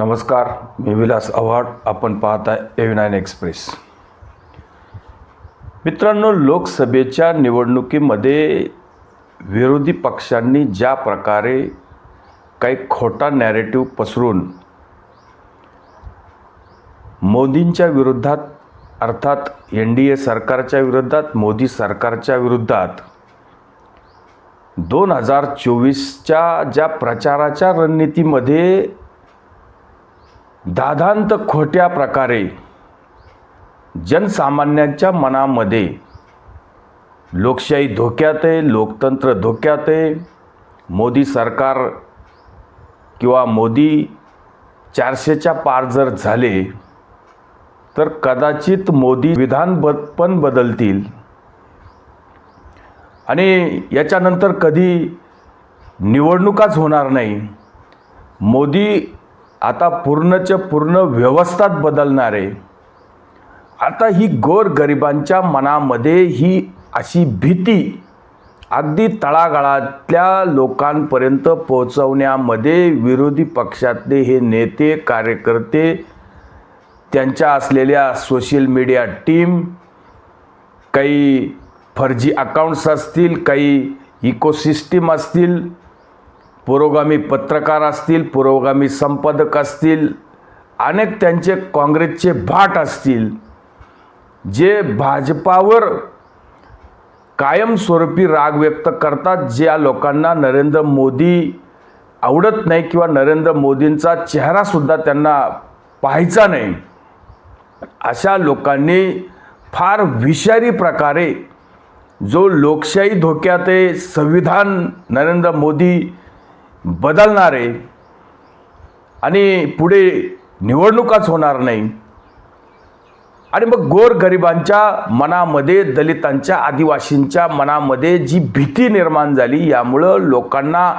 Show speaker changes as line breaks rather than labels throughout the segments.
नमस्कार मी विलास आव्हाड. आपण पाहताय एव्ही नाईन एक्सप्रेस मित्रांनो लोकसभेच्या निवडणुकीमध्ये विरोधी पक्षांनी ज्या प्रकारे काही खोटा नॅरेटिव्ह पसरून मोदींच्या विरोधात अर्थात एन डी ए सरकारच्या विरोधात मोदी सरकारच्या विरोधात दोन हजार चोवीसच्या ज्या प्रचाराच्या रणनीतीमध्ये दादांत खोट्या प्रकारे जनसामान्यांच्या मनामध्ये लोकशाही धोक्यात आहे लोकतंत्र धोक्यात आहे मोदी सरकार किंवा मोदी चारशेच्या पार जर झाले तर कदाचित मोदी विधान ब पण बदलतील. आणि याच्यानंतर कधी निवडणुकाच होणार नाही. मोदी आता पूर्णच्या पूर्ण व्यवस्थाच बदलणार. आहे आता ही गोरगरिबांच्या मनामध्ये ही अशी भीती अगदी तळागाळातल्या लोकांपर्यंत पोहोचवण्यामध्ये विरोधी पक्षातले हे नेते कार्यकर्ते त्यांच्या असलेल्या सोशल मीडिया टीम काही फर्जी अकाउंट्स असतील काही इकोसिस्टीम असतील पुरोगामी पत्रकार असतील पुरोगामी संपादक असतील अनेक त्यांचे काँग्रेसचे भाट असतील जे भाजपावर कायमस्वरूपी राग व्यक्त करतात ज्या लोकांना नरेंद्र मोदी आवडत नाही किंवा नरेंद्र मोदींचा चेहरासुद्धा त्यांना पाहायचा नाही अशा लोकांनी फार विषारी प्रकारे जो लोकशाही धोक्यात आहे संविधान नरेंद्र मोदी बदलणार आहे आणि पुढे निवडणुकाच होणार नाही. आणि मग गोरगरिबांच्या मनामध्ये दलितांच्या आदिवासींच्या मनामध्ये जी भीती निर्माण झाली यामुळं लोकांना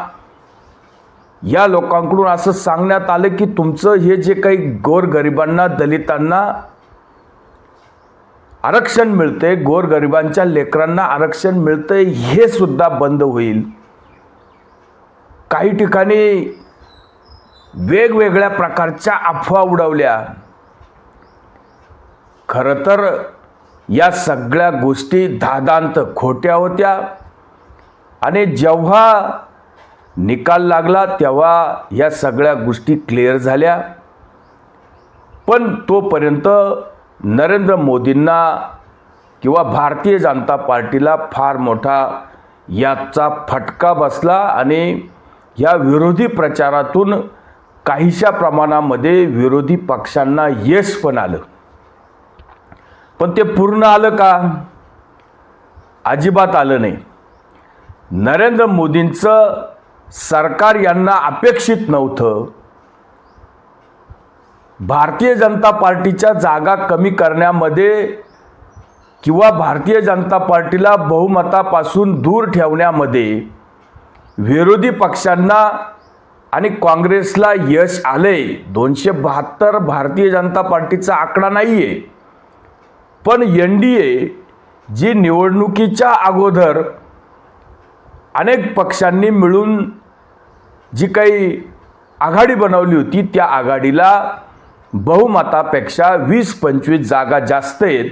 या लोकांकडून असं सांगण्यात आलं की तुमचं हे जे काही गोरगरिबांना दलितांना आरक्षण मिळते गोरगरिबांच्या लेकरांना आरक्षण मिळतंय हे सुद्धा बंद होईल. काही ठिकाणी वेगवेगळ्या प्रकारच्या अफवा उडवल्या. खरं तर या सगळ्या गोष्टी धादांत खोट्या होत्या. आणि जेव्हा निकाल लागला तेव्हा या सगळ्या गोष्टी क्लिअर झाल्या. पण तोपर्यंत नरेंद्र मोदींना किंवा भारतीय जनता पार्टीला फार मोठा याचा फटका बसला आणि या विरोधी प्रचारातून काहीशा प्रमाणामध्ये विरोधी पक्षांना यश पण आलं. पण ते पूर्ण आलं का? अजिबात आलं नाही. नरेंद्र मोदींचं सरकार यांना अपेक्षित नव्हतं. भारतीय जनता पार्टीच्या जागा कमी करण्यामध्ये किंवा भारतीय जनता पार्टीला बहुमतापासून दूर ठेवण्यामध्ये विरोधी पक्षांना आणि काँग्रेसला यश आले दोनशे बहात्तर भारतीय जनता पार्टीचा आकडा नाही आहे पण एन डी ए जी निवडणुकीच्या अगोदर अनेक पक्षांनी मिळून जी काही आघाडी बनवली होती त्या आघाडीला बहुमतापेक्षा वीस पंचवीस जागा जास्त आहेत.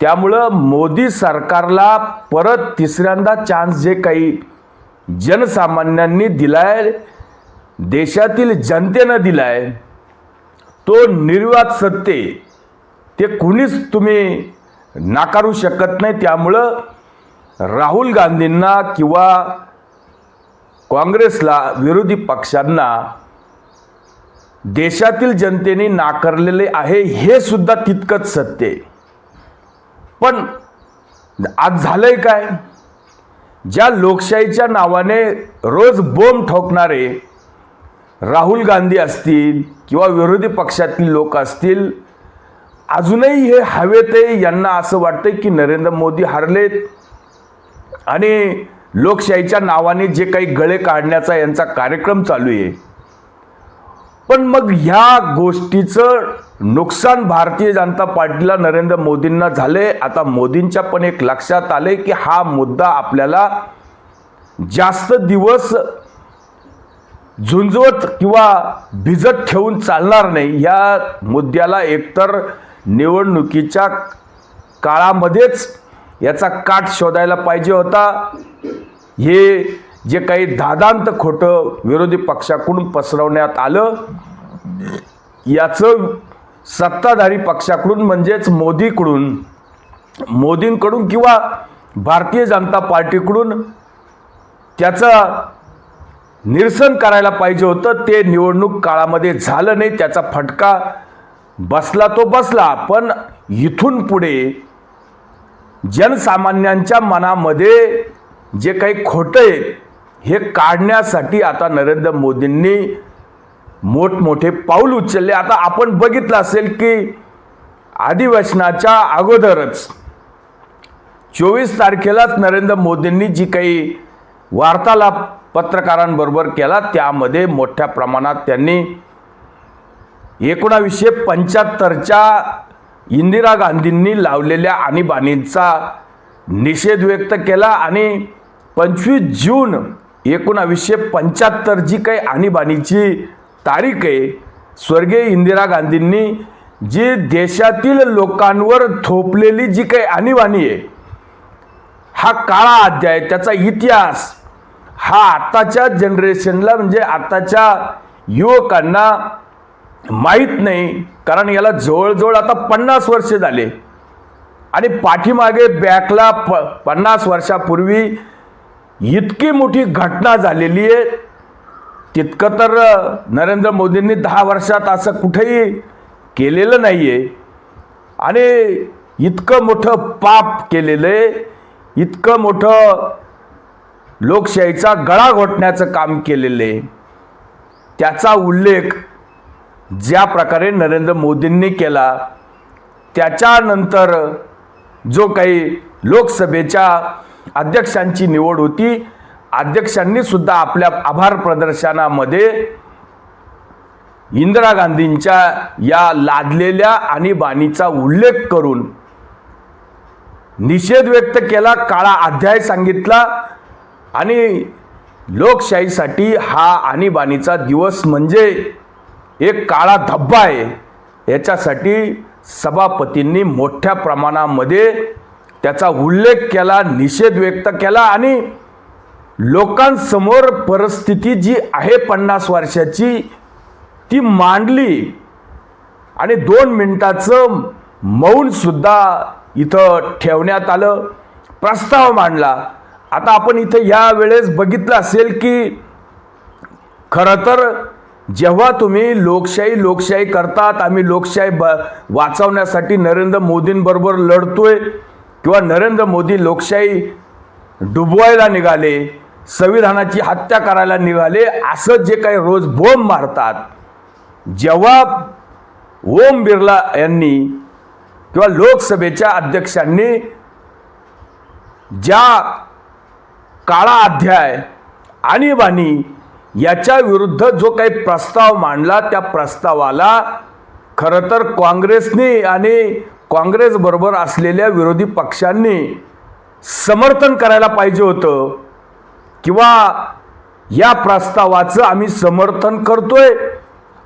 त्यामुळं मोदी सरकारला परत तिसऱ्यांदा चान्स जे काही जनसामान्यांनी दिलाय देशातील जनतेनं दिलाय तो निर्वाद सत्ते ते कुणीच तुम्ही नाकारू शकत नाही. त्यामुळं राहुल गांधींना किंवा काँग्रेसला विरोधी पक्षांना देशातील जनतेने नाकारलेले आहे हे सुद्धा तितकंच सत्य पण आज झालंय काय? ज्या लोकशाहीच्या नावाने रोज बोंब ठोकणारे राहुल गांधी असतील किंवा विरोधी पक्षातील लोक असतील अजूनही हे हवेत आहे यांना असं वाटतं की नरेंद्र मोदी हरलेत. आणि लोकशाहीच्या नावाने जे काही गळे काढण्याचा यांचा कार्यक्रम चालू आहे. पण मग ह्या गोष्टीचं नुकसान भारतीय जनता पार्टीला नरेंद्र मोदींना झाले. आता मोदींच्या पण एक लक्षात आले की हा मुद्दा आपल्याला जास्त दिवस झुंजवत किंवा भिजत ठेवून चालणार नाही. या मुद्द्याला एकतर निवडणुकीच्या काळामध्येच याचा काट शोधायला पाहिजे होता. हे जे काही दादांत खोटं विरोधी पक्षाकडून पसरवण्यात आलं याचं सत्ताधारी पक्षाकडून म्हणजेच मोदीकडून मोदींकडून किंवा भारतीय जनता पार्टीकडून त्याचं निरसन करायला पाहिजे होतं. ते निवडणूक काळामध्ये झालं नाही त्याचा फटका बसला तो बसला. पण इथून पुढे जनसामान्यांच्या मनामध्ये जे काही खोटं आहे हे काढण्यासाठी आता नरेंद्र मोदींनी मोठमोठे पाऊल उचलले. आता आपण बघितलं असेल की अधिवेशनाच्या अगोदरच चोवीस तारखेलाच नरेंद्र मोदींनी जी काही वार्तालाप पत्रकारांबरोबर केला त्यामध्ये मोठ्या प्रमाणात त्यांनी एकोणावीसशे पंच्याहत्तरच्या इंदिरा गांधींनी लावलेल्या आणीबाणींचा निषेध व्यक्त केला आणि पंचवीस जून एकोणावीसशे पंच्याहत्तर जी काही आणीबाणीची तारीख आहे स्वर्गीय इंदिरा गांधींनी जी देशातील लोकांवर थोपलेली जी काही आणीबाणी आहे हा काळा अध्याय त्याचा इतिहास हा आत्ताच्या जनरेशनला म्हणजे आत्ताच्या युवकांना माहीत नाही कारण याला जवळजवळ आता पन्नास वर्ष झाले. आणि पाठीमागे बॅकला प पन्नास वर्षापूर्वी इतकी मोठी घटना झालेली आहे तितकं तर नरेंद्र मोदींनी दहा वर्षात असं कुठेही केलेलं नाही आहे आणि इतकं मोठं पाप केलेलं आहे. इतकं मोठं लोकशाहीचा गळा घोटण्याचं काम केलेलं आहे. त्याचा उल्लेख ज्या प्रकारे नरेंद्र मोदींनी केला त्याच्यानंतर जो काही लोकसभेच्या अध्यक्षांची निवड होती अध्यक्षांनी सुद्धा आपल्या आभार प्रदर्शनामध्ये इंदिरा गांधींच्या या लादलेल्या आणीबाणीचा उल्लेख करून निषेध व्यक्त केला काळा अध्याय सांगितला आणि लोकशाहीसाठी हा आणीबाणीचा दिवस म्हणजे एक काळा धब्बा आहे. याच्यासाठी सभापतींनी मोठ्या प्रमाणामध्ये त्याचा उल्लेख केला निषेध व्यक्त केला आणि लोकांसमोर परिस्थिती जी आहे पन्नास वर्षाची ती मांडली. आणि दोन मिनटाचं मौनसुद्धा इथं ठेवण्यात आलं. प्रस्ताव मांडला. आता आपण इथं या वेळेस बघितलं असेल की खरं तर जेव्हा तुम्ही लोकशाही लोकशाही करतात आम्ही लोकशाही ब वाचवण्यासाठी नरेंद्र मोदींबरोबर लढतोय किंवा नरेंद्र मोदी लोकशाही डुबवायला निघाले संविधानाची हत्या करायला निघाले असं जे काही रोज बोंब मारतात जेव्हा ओम बिर्ला यांनी किंवा लोकसभेच्या अध्यक्षांनी ज्या काळा अध्याय आणीबाणी याच्या विरुद्ध जो काही प्रस्ताव मांडला त्या प्रस्तावाला खरं तर काँग्रेसने आणि काँग्रेसबरोबर असलेल्या विरोधी पक्षांनी समर्थन करायला पाहिजे होतं. किंवा या प्रस्तावाचं आम्ही समर्थन करतोय.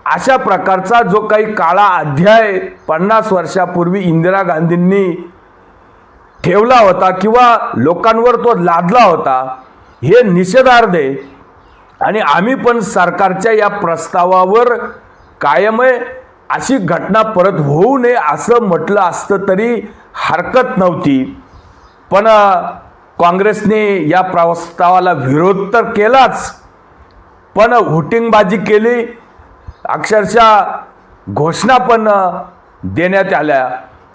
अशा प्रकारचा जो काही काळा अध्याय पन्नास वर्षापूर्वी इंदिरा गांधींनी ठेवला होता किंवा लोकांवर तो लादला होता हे निषेधार्थ आहे आणि आम्ही पण सरकारच्या या प्रस्तावावर कायम आहे अशी घटना परत होऊ नये असं म्हटलं असतं तरी हरकत नव्हती. पण काँग्रेसने या प्रस्तावाला विरोध तर केलाच पण हुटिंगबाजी केली. अक्षरशः घोषणा पण देण्यात आल्या.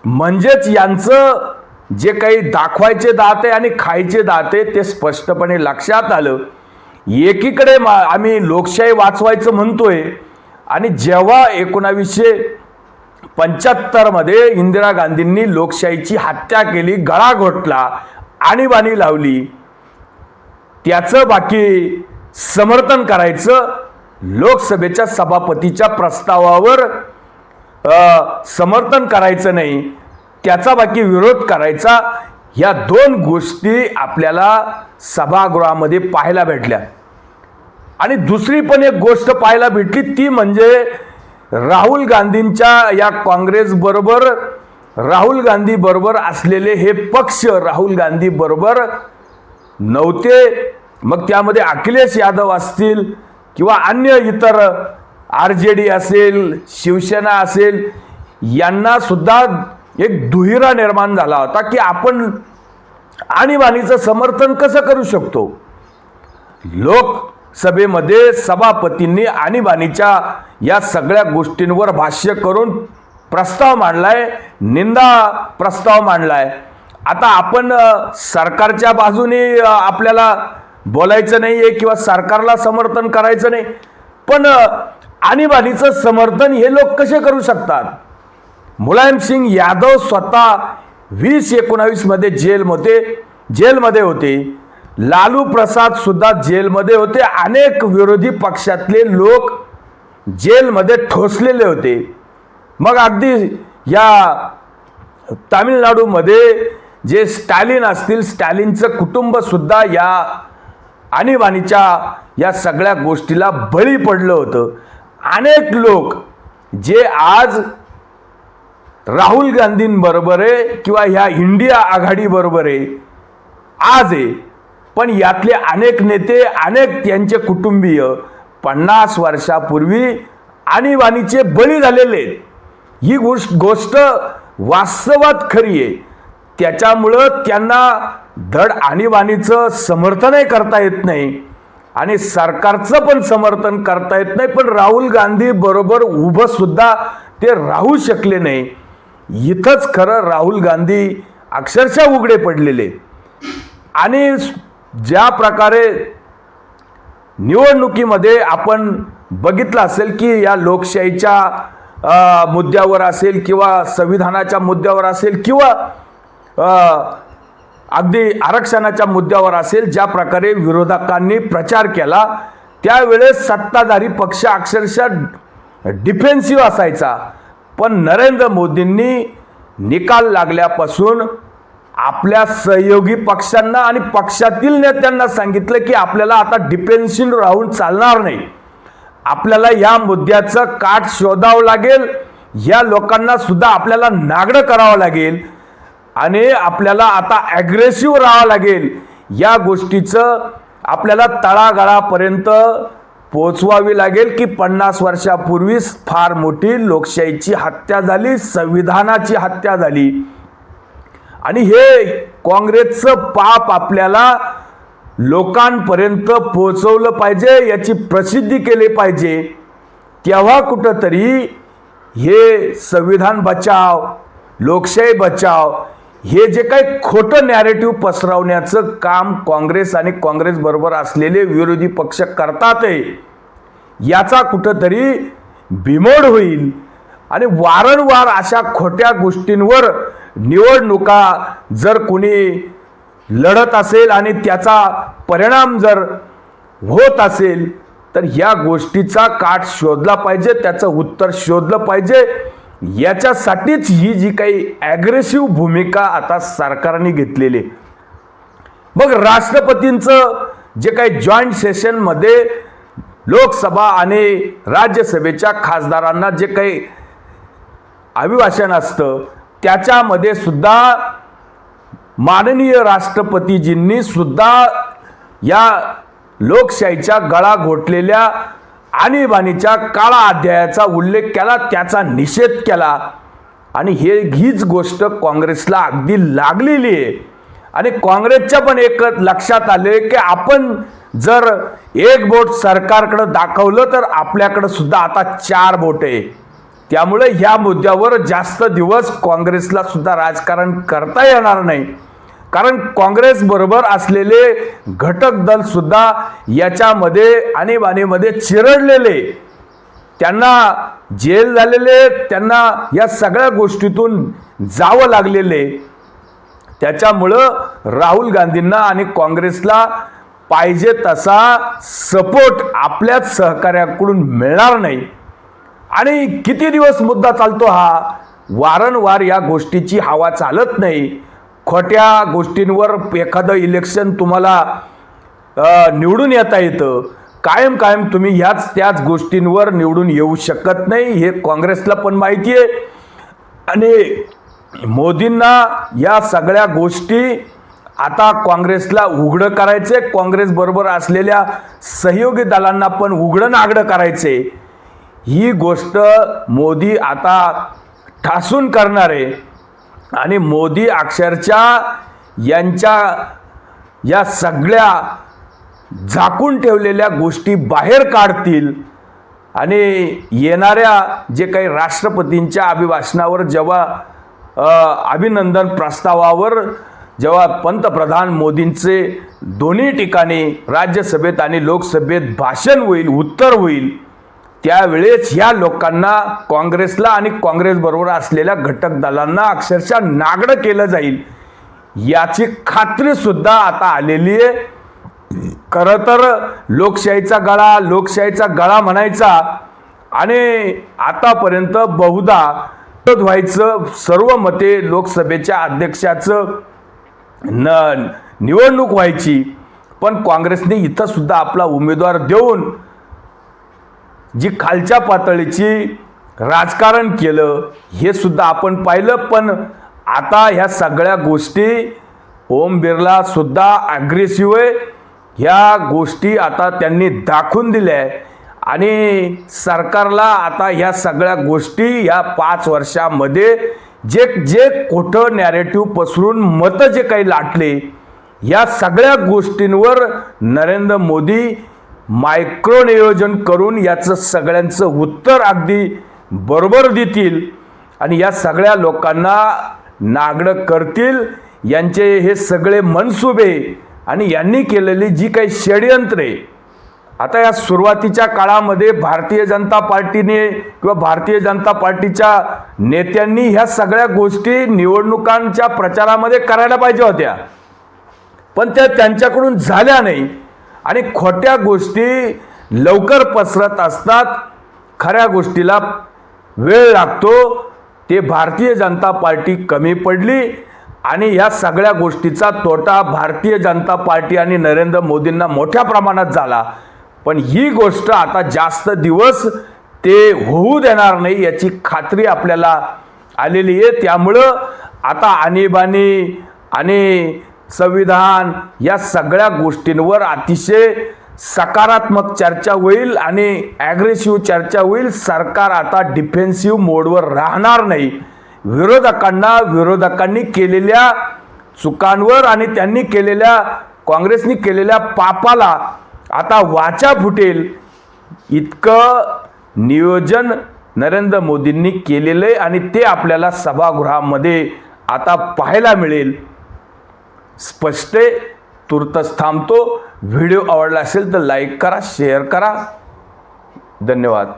म्हणजेच यांचं जे काही दाखवायचे दाते आणि खायचे दाते ते स्पष्टपणे लक्षात आलं. एकीकडे मा आम्ही लोकशाही वाचवायचं म्हणतोय आणि जेव्हा एकोणावीसशे पंच्याहत्तरमध्ये इंदिरा गांधींनी लोकशाहीची हत्या केली गळा घोटला आणीबाणी लावली. त्याचं बाकी समर्थन करायचं लोकसभेच्या सभापतीच्या प्रस्तावावर समर्थन करायचं नाही त्याचा बाकी विरोध करायचा ह्या दोन गोष्टी आपल्याला सभागृहामध्ये पाहायला भेटल्या. आणि दुसरी पण एक गोष्ट पाहायला भेटली ती म्हणजे राहुल गांधींच्या या काँग्रेसबरोबर राहुल गांधी बरोबर असलेले हे पक्ष राहुल गांधी बरोबर नव्हते. मग त्यामध्ये अखिलेश यादव असतील किंवा अन्य इतर आर जे डी असेल शिवसेना असेल यांना सुद्धा एक दुहिरा निर्माण झाला होता की आपण आणीबाणीचं समर्थन कसं करू शकतो? लोकसभेमध्ये सभापतींनी आणीबाणीच्या या सगळ्या गोष्टींवर भाष्य करून प्रस्ताव मांडलाय निंदा प्रस्ताव मांडलाय. आता आपण सरकारच्या बाजूने आपल्याला बोलायचं नाही आहे किंवा सरकारला समर्थन करायचं नाही पण आणीबाणीचं समर्थन हे लोक कसे करू शकतात? मुलायम सिंग यादव स्वतः वीस एकोणावीसमध्ये जेलमध्ये जेलमध्ये होते. लालू प्रसाद सुद्धा जेलमध्ये होते. अनेक विरोधी पक्षातले लोक जेलमध्ये ठोसलेले होते. मग अगदी या तामिळनाडूमध्ये जे स्टॅलिन असतील स्टॅलिनचं कुटुंबसुद्धा या आणीबाणीच्या या सगळ्या गोष्टीला बळी पडलं होतं अनेक लोक जे आज राहुल गांधींबरोबर आहे किंवा ह्या इंडिया आघाडीबरोबर आहे आज आहे पण यातले अनेक नेते अनेक त्यांचे कुटुंबीय पन्नास वर्षापूर्वी आणीबाणीचे बळी झालेले आहेत. ही गोष्ट गोष्ट वास्तवात खरी आहे. त्याच्यामुळं त्यांना धड आणीबाणीचं समर्थनही करता येत नाही आणि सरकारचं पण समर्थन करता येत नाही पण राहुल गांधी बरोबर उभं सुद्धा ते राहू शकले नाही. इथंच खरं राहुल गांधी अक्षरशः उघडे पडलेले. आणि ज्या प्रकारे निवडणुकीमध्ये आपण बघितलं असेल की या लोकशाहीच्या मुद्द्यावर असेल किंवा संविधानाच्या मुद्द्यावर असेल किंवा अगदी आरक्षणाच्या मुद्द्यावर असेल ज्या प्रकारे विरोधकांनी प्रचार केला त्यावेळेस सत्ताधारी पक्ष अक्षरशः डिफेन्सिव्ह असायचा. पण नरेंद्र मोदींनी निकाल लागल्यापासून आपल्या सहयोगी पक्षांना आणि पक्षातील नेत्यांना सांगितलं की आपल्याला आता डिफेन्सिव्ह राहून चालणार नाही. आपल्याला या मुद्द्याचं काठ शोधावं लागेल. या लोकांना सुद्धा आपल्याला नागडं करावं लागेल. आणि आपल्याला आता ॲग्रेसिव्ह राहावं लागेल. या गोष्टीचं आपल्याला तळागाळापर्यंत पोचवावी लागेल की पन्नास वर्षापूर्वीच फार मोठी लोकशाहीची हत्या झाली संविधानाची हत्या झाली. आणि हे काँग्रेसचं पाप आपल्याला लोकांपर्यंत पोहोचवलं पाहिजे याची प्रसिद्धी केली पाहिजे तेव्हा कुठंतरी हे संविधान बचाव लोकशाही बचाव हे जे काही खोटं नॅरेटिव्ह पसरवण्याचं काम काँग्रेस आणि काँग्रेसबरोबर असलेले विरोधी पक्ष करतात आहे याचा कुठंतरी बिमोड होईल. आणि वारंवार अशा खोट्या गोष्टींवर निवडणुका जर कोणी लढत असेल आणि त्याचा परिणाम जर होत असेल तर या गोष्टीचा काठ शोधला पाहिजे त्याचं उत्तर शोधलं पाहिजे याच्यासाठीच ही जी काही ॲग्रेसिव्ह भूमिका आता सरकारने घेतलेली आहे. मग राष्ट्रपतींचं जे काही जॉईंट सेशनमध्ये लोकसभा आणि राज्यसभेच्या खासदारांना जे काही अभिभाषण असतं त्याच्यामध्ये सुद्धा माननीय राष्ट्रपतीजींनी सुद्धा या लोकशाहीच्या गळा घोटलेल्या आणीबाणीच्या काळा अध्यायाचा उल्लेख केला त्याचा निषेध केला. आणि हे हीच गोष्ट काँग्रेसला अगदी लागलेली आहे. आणि काँग्रेसच्या पण एक लक्षात आले की आपण जर एक बोट सरकारकडं दाखवलं तर आपल्याकडं सुद्धा आता चार बोट आहे. त्यामुळे ह्या मुद्द्यावर जास्त दिवस काँग्रेसला सुद्धा राजकारण करता येणार नाही. कारण काँग्रेस बरोबर असलेले घटक दल सुद्धा याच्यामध्ये आणीबाणीमध्ये चिरडलेले. त्यांना जेल झालेले त्यांना या सगळ्या गोष्टीतून जावं लागलेले. त्याच्यामुळं राहुल गांधींना आणि काँग्रेसला पाहिजे तसा सपोर्ट आपल्याच सहकार्याकडून मिळणार नाही. आणि किती दिवस मुद्दा चालतो हा? वारंवार या गोष्टीची हवा चालत नाही. खोट्या गोष्टींवर एखादं इलेक्शन तुम्हाला निवडून येता येतं. कायम कायम तुम्ही ह्याच त्याच गोष्टींवर निवडून येऊ शकत नाही हे काँग्रेसला पण माहिती आहे. आणि मोदींना या सगळ्या गोष्टी आता काँग्रेसला उघडं करायचे काँग्रेसबरोबर असलेल्या सहयोगी दलांना पण उघडं नागडं करायचे ही गोष्ट मोदी आता ठासून करणार. आहे आणि मोदी अक्षरशः यांच्या या सगळ्या झाकून ठेवलेल्या गोष्टी बाहेर काढतील. आणि येणाऱ्या जे काही राष्ट्रपतींच्या अभिभाषणावर जेव्हा अभिनंदन प्रस्तावावर जेव्हा पंतप्रधान मोदींचे दोन्ही ठिकाणी राज्यसभेत आणि लोकसभेत भाषण होईल उत्तर होईल त्यावेळेस ह्या लोकांना काँग्रेसला आणि काँग्रेसबरोबर असलेल्या घटक दलांना अक्षरशः नागडं केलं जाईल. याची खात्री सुद्धा आता आलेली आहे. खरं तर लोकशाहीचा गळा लोकशाहीचा गळा म्हणायचा आणि आतापर्यंत बहुधा व्हायचं सर्व मते लोकसभेच्या अध्यक्षाचं न निवडणूक व्हायची. पण काँग्रेसने इथं सुद्धा आपला उमेदवार देऊन जी खालच्या पातळीची राजकारण केलं हे सुद्धा आपण पाहिलं. पण आता ह्या सगळ्या गोष्टी ओम बिर्ला सुद्धा आहे. ह्या गोष्टी आता त्यांनी दाखवून दिल्या आहे. आणि सरकारला आता ह्या सगळ्या गोष्टी ह्या पाच वर्षामध्ये जे जे खोटं नॅरेटिव्ह पसरून मतं जे काही लाटले या सगळ्या गोष्टींवर नरेंद्र मोदी मायक्रो नियोजन करून याचं सगळ्यांचं उत्तर अगदी बरोबर देतील आणि या सगळ्या लोकांना नागडं करतील. यांचे हे सगळे मनसुबे आणि यांनी केलेली जी काही षडयंत्रे. आता या सुरुवातीच्या काळामध्ये भारतीय जनता पार्टीने किंवा भारतीय जनता पार्टीच्या नेत्यांनी ह्या सगळ्या गोष्टी निवडणुकांच्या प्रचारामध्ये करायला पाहिजे होत्या. पण त्या त्यांच्याकडून झाल्या नाही. आणि खोट्या गोष्टी लवकर पसरत असतात खऱ्या गोष्टीला वेळ लागतो ते भारतीय जनता पार्टी कमी पडली आणि या सगळ्या गोष्टीचा तोटा भारतीय जनता पार्टी आणि नरेंद्र मोदींना मोठ्या प्रमाणात झाला. पण ही गोष्ट आता जास्त दिवस ते होऊ देणार नाही याची खात्री आपल्याला आलेली आहे. त्यामुळं आता आणीबाणी आणि संविधान या सगळ्या गोष्टींवर अतिशय सकारात्मक चर्चा होईल आणि ॲग्रेसिव्ह चर्चा होईल. सरकार आता डिफेन्सिव्ह मोडवर राहणार नाही. विरोधकांना विरोधकांनी केलेल्या चुकांवर आणि त्यांनी केलेल्या काँग्रेसनी केलेल्या पापाला आता वाचा फुटेल. इतकं नियोजन नरेंद्र मोदींनी केलेलं आहे आणि ते आपल्याला सभागृहामध्ये आता पाहायला मिळेल. स्पष्ट तुर्तच थांबतो. व्हिडिओ आवडला असेल तर लाईक करा शेअर करा. धन्यवाद.